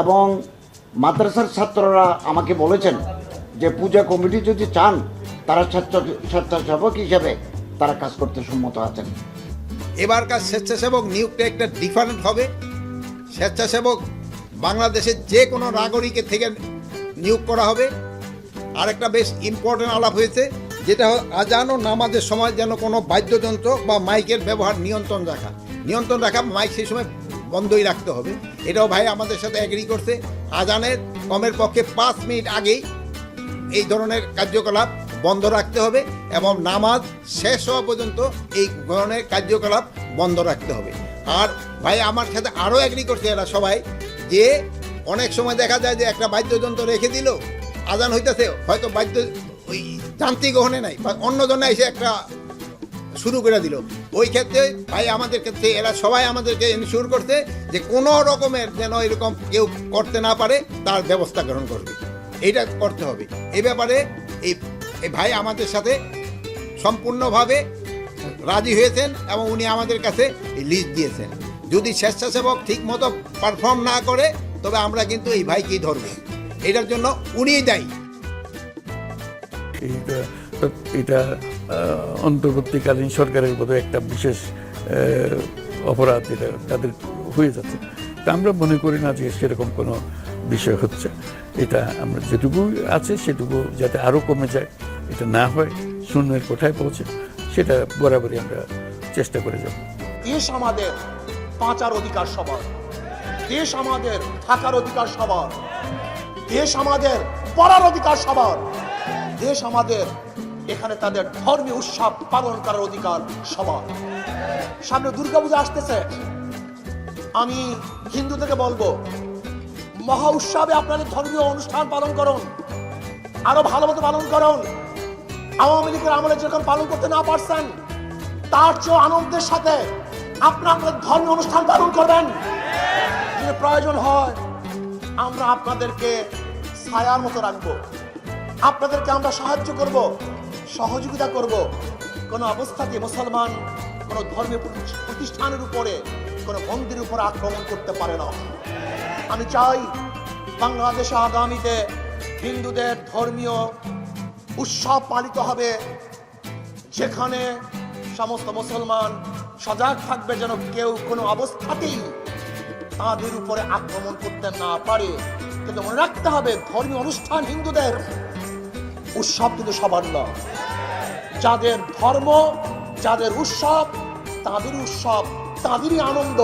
এবং মাদ্রাসার ছাত্ররা আমাকে বলেছেন যে পূজা কমিটি যদি চান, তারা ছাত্র স্বেচ্ছাসেবক হিসেবে তারা কাজ করতে সম্মত আছেন। এবারকার স্বেচ্ছাসেবক নিয়োগটা একটা ডিফারেন্ট হবে। স্বেচ্ছাসেবক বাংলাদেশের যে কোনো নাগরিকের থেকে নিয়োগ করা হবে। আর একটা বেশ ইম্পর্টেন্ট আলাপ হয়েছে, যেটা আজান ও নামাজের সময় যেন কোনো বাদ্যযন্ত্র বা মাইকের ব্যবহার নিয়ন্ত্রণ রাখা। নিয়ন্ত্রণ রাখা, মাইক সেই সময় বন্ধই রাখতে হবে। এটাও ভাই আমাদের সাথে অ্যাগ্রি করছে। আজানের কমের পক্ষে পাঁচ মিনিট আগেই এই ধরনের কার্যকলাপ বন্ধ রাখতে হবে এবং নামাজ শেষ হওয়া পর্যন্ত এই ধরনের কার্যকলাপ বন্ধ রাখতে হবে। আর ভাই আমার সাথে আরও অ্যাগ্রি করছে এরা সবাই যে অনেক সময় দেখা যায় যে একটা বাদ্যযন্ত্র রেখে দিল, আজান হইতেছে, হয়তো বাদ্য ওই যান্ত্রিক ওখানে নাই, বা অন্য জন্য এসে একটা শুরু করে দিল। ওই ক্ষেত্রে ভাই আমাদের ক্ষেত্রে এরা সবাই আমাদেরকে ইনশিওর করতে যে কোনো রকমের যেন এরকম কেউ করতে না পারে, তার ব্যবস্থা গ্রহণ করবে। এইটা করতে হবে। এই ব্যাপারে এই ভাই আমাদের সাথে সম্পূর্ণভাবে রাজি হয়েছেন এবং উনি আমাদের কাছে লিস্ট দিয়েছেন। যদি স্বেচ্ছাসেবক ঠিক মতো পারফর্ম না করে, তবে আমরা কিন্তু এই ভাইকেই ধরবো। এটার জন্য উনিই দায়ী। এটা এটা অন্তর্বর্তীকালীন সরকারের বোধহয় একটা বিশেষ অপরাধ এটা তাদের হয়ে যাচ্ছে। তা আমরা মনে করি না যে সেরকম কোনো বিষয় হচ্ছে। এটা আমরা যেটুকু আছে সেটুকু যাতে আরও কমে যায়। এটা না হয়, শূন্যের কোঠায় পৌঁছে সেটা বরাবরই আমরা চেষ্টা করে যাব। দেশ আমাদের বাঁচার অধিকার সবার। দেশ আমাদের থাকার অধিকার সবার। দেশ আমাদের পড়ার অধিকার সবার। দেশ আমাদের এখানে তাদের ধর্মীয় উৎসব পালন করার অধিকার সবার। সামনে দুর্গাপূজা আসতেছে। আমি হিন্দুদেরকে বলব, মহা উৎসবে আপনাদের ধর্মীয় অনুষ্ঠান পালন করুন, আরও ভালো মতো পালন করুন। আওয়ামী লীগের আমলে যখন পালন করতে না পারছেন, তার চেয়ে আনন্দের সাথে আপনারা আপনাদের ধর্মীয় অনুষ্ঠান পালন করবেন। প্রয়োজন হয়, আমরা আপনাদেরকে ছায়ার মতো রাখব। আপনাদেরকে আমরা সাহায্য করব, সহযোগিতা করব। কোনো অবস্থাতে মুসলমান কোনো ধর্মীয় প্রতিষ্ঠানের উপরে, কোনো মন্দিরের উপর আক্রমণ করতে পারে না। আমি চাই বাংলাদেশে আগামীতে হিন্দুদের ধর্মীয় উৎসব পালিত হবে, যেখানে সমস্ত মুসলমান সজাগ থাকবে যেন কেউ কোনো অবস্থাতেই তাদের উপরে আক্রমণ করতে না পারে। কিন্তু মনে রাখতে হবে, ধর্মীয় অনুষ্ঠান হিন্দুদের উৎসব কিন্তু সবার নয়। যাদের ধর্ম যাদের উৎসব তাদের উৎসব তাদেরই আনন্দ।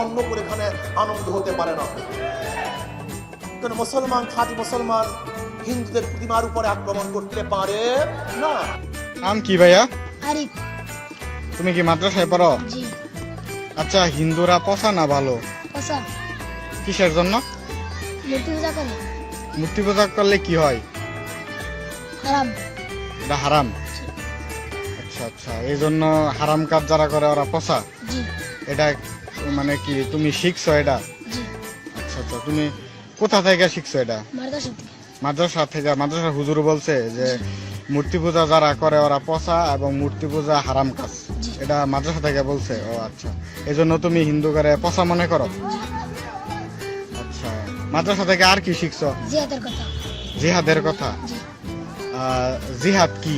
অন্য করে এখানে আনন্দ হতে পারে না। কোন মুসলমান খাঁটি মুসলমান হিন্দুদের প্রতিমার উপরে আক্রমণ করতে পারে না? নাম কি ভাইয়া? আরিফ তুমি কি মাদ্রাসায় পড়ো? জি। আচ্ছা হিন্দুরা পচা না ভালো? পসা কিসের জন্য? মূর্তি পূজা করে। মূর্তি পূজা করলে কি হয়? হারাম। এটা হারাম? আচ্ছা আচ্ছা। এই জন্য হারাম কাজ যারা করে ওরা পচা? এটা মানে কি তুমি শিখছো এটা? আচ্ছা আচ্ছা। তুমি কোথা থেকে শিখছো এটা? মাদ্রাসা থেকে। মাদ্রাসা হুজুর বলছে যে মূর্তি পূজা যারা করে ওরা পচা এবং মূর্তি পূজা হারাম কাজ। এটা মাদ্রাসা থেকে বলছে? ও আচ্ছা। এই জন্য তুমি হিন্দু করে পচা মনে করো? আচ্ছা। মাদ্রাসা থেকে আর কি শিখছো? জিয়াদের কথা। জিহাদের কথা? জিহাদ কি?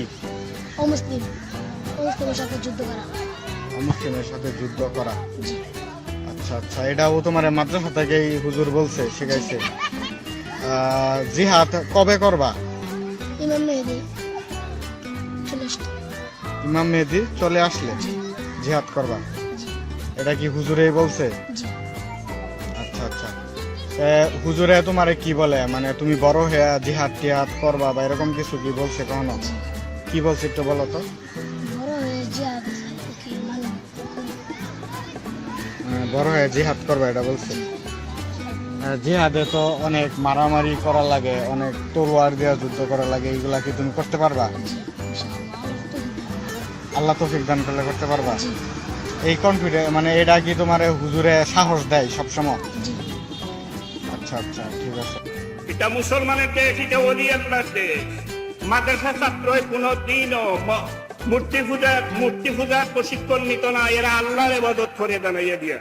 অমুসলিম অমুসলিমের সাথে যুদ্ধ করা। মুসলিমের সাথে যুদ্ধ করা। আচ্ছা আচ্ছা এটাও তোমার মাদ্রাসা থেকেই হুজুর বলছে শিখাইছে। জিহাদ কবে করবা? ইমাম মেহেদি চলে ইমাম মেহেদি চলে আসলে? জিহাদ করবা? এটা কি হুজুরেই বলছে? আচ্ছা আচ্ছা। হুজুরে তোমারে কি বলে? মানে তুমি বড় হয়ে জিহাদ টিহাদ করবা বা এরকম কিছু কি বলছে কখনো? কি বলছে একটু বলো তো। বড় হয়ে মানে? জিহাদ করবা এটা বলছে। জিহাদে তো অনেক মারামারি করা লাগে অনেক তরোয়ার দেওয়া যুদ্ধ করা লাগে এইগুলা কি তুমি করতে পারবা? আল্লাহ তো তৌফিক দান করলে করতে পারবা? এই কনফিডেন্স মানে এটা কি তোমার হুজুরে সাহস দেয় সবসময়? আচ্ছা আচ্ছা ঠিক আছে। এটা মুসলমানের দেশ, এটা অলি আল্লাহর দেশ। মাদ্রাসা ছাত্র কোনো দিনও মূর্তি পূজা মূর্তি পূজার প্রশিক্ষণ নিত না, এরা আল্লাহর এবাদত করে জানাইয়া দিয়া।